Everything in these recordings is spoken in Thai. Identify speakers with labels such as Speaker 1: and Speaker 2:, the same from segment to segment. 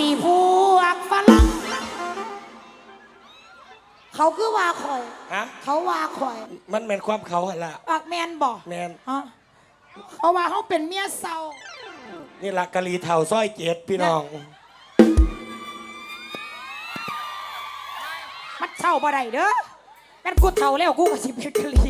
Speaker 1: สีพวกฝรั่งเขาคือว่าคอย
Speaker 2: ฮะ
Speaker 1: เขาว่าคอย
Speaker 2: มันเป็นความเขาหั่นละ
Speaker 1: ปากแมนบอก
Speaker 2: แมน
Speaker 1: ฮะเขาว่าเขาเป็นเมียเศร้า
Speaker 2: นี่ละกะลีเท่าซ้อยเจ็ดพี่น้อง
Speaker 1: มันเช่าบ่ได้เด้อแม่นกูเท่าแล้วกูก็สิเป็นกะลีเ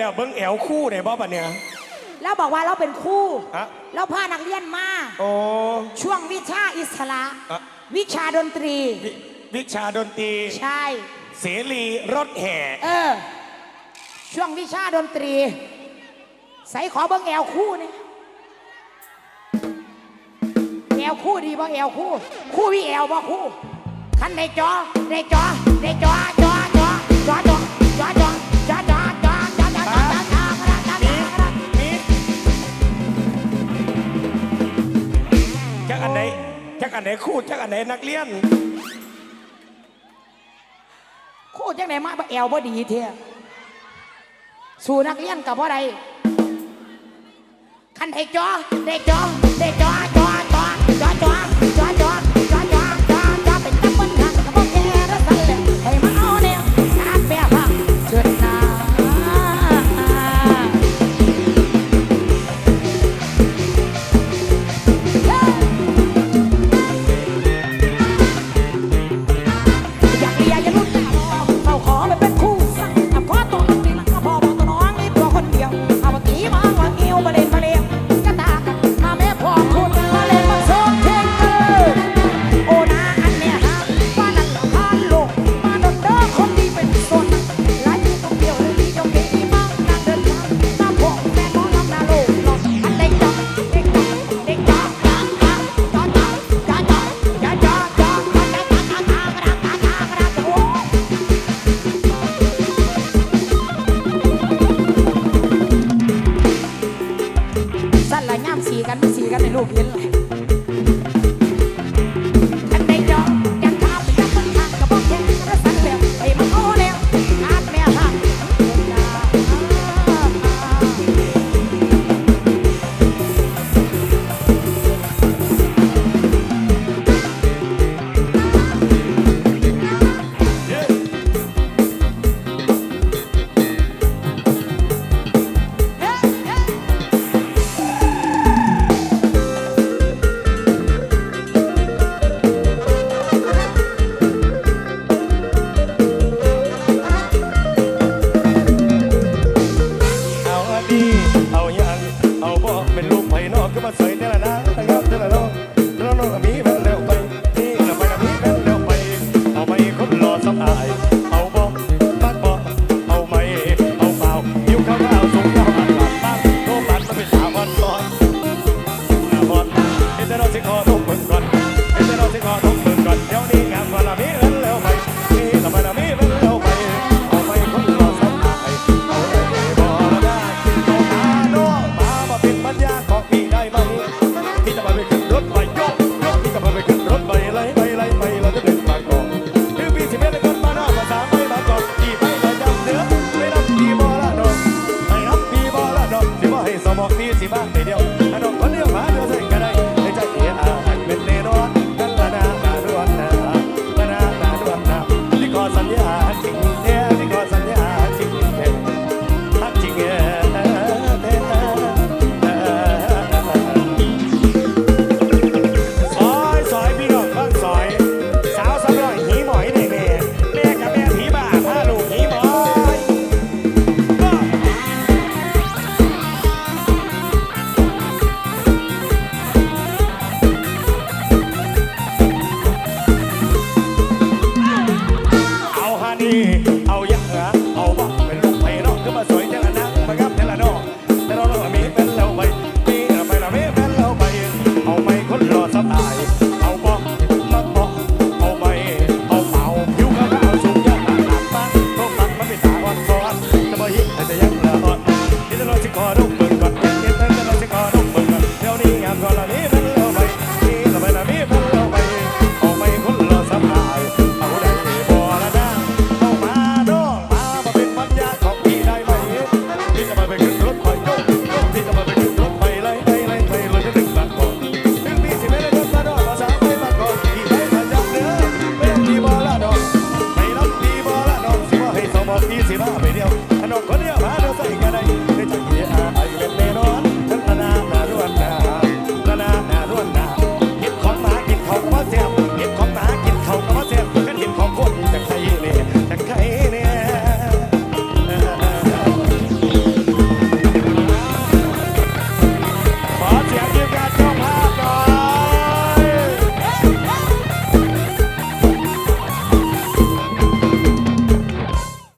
Speaker 2: แล้วแล้วเบิ้งแอวคู่เนี่ยบ่ปะเนี่ย
Speaker 1: แล้วบอกว่าเราเป็นคู่
Speaker 2: ฮะ
Speaker 1: แล้วพานักเรียนมา
Speaker 2: โอ้
Speaker 1: ช่วงวิชาอิสระ
Speaker 2: อะ
Speaker 1: วิชาดนตรีว
Speaker 2: ิวิชาดนตรี
Speaker 1: ใช่
Speaker 2: เสรีรถแห่
Speaker 1: เออ ช่วงวิชาดนตรี ใส่ขอเบิ้งแอลคู่นี่แอลคู่ดีบ่แอลคู่ คู่วิแอลบ่คู่คันในจอในจอในจอจอจอจอจอจอจอ
Speaker 2: กอันไหนคู่จักอันไหนนักเรียน
Speaker 1: คู่จังไหนมาบ่แอลบ่ดีเท่สู่นักเรียนกับพ่าใดคันเด็กจอเด็กจอเด็กจอ กันสีกันในรูปเห็น
Speaker 2: สิบ่ให้สมองตีสิบ้างไปเดียวอันนั้นคน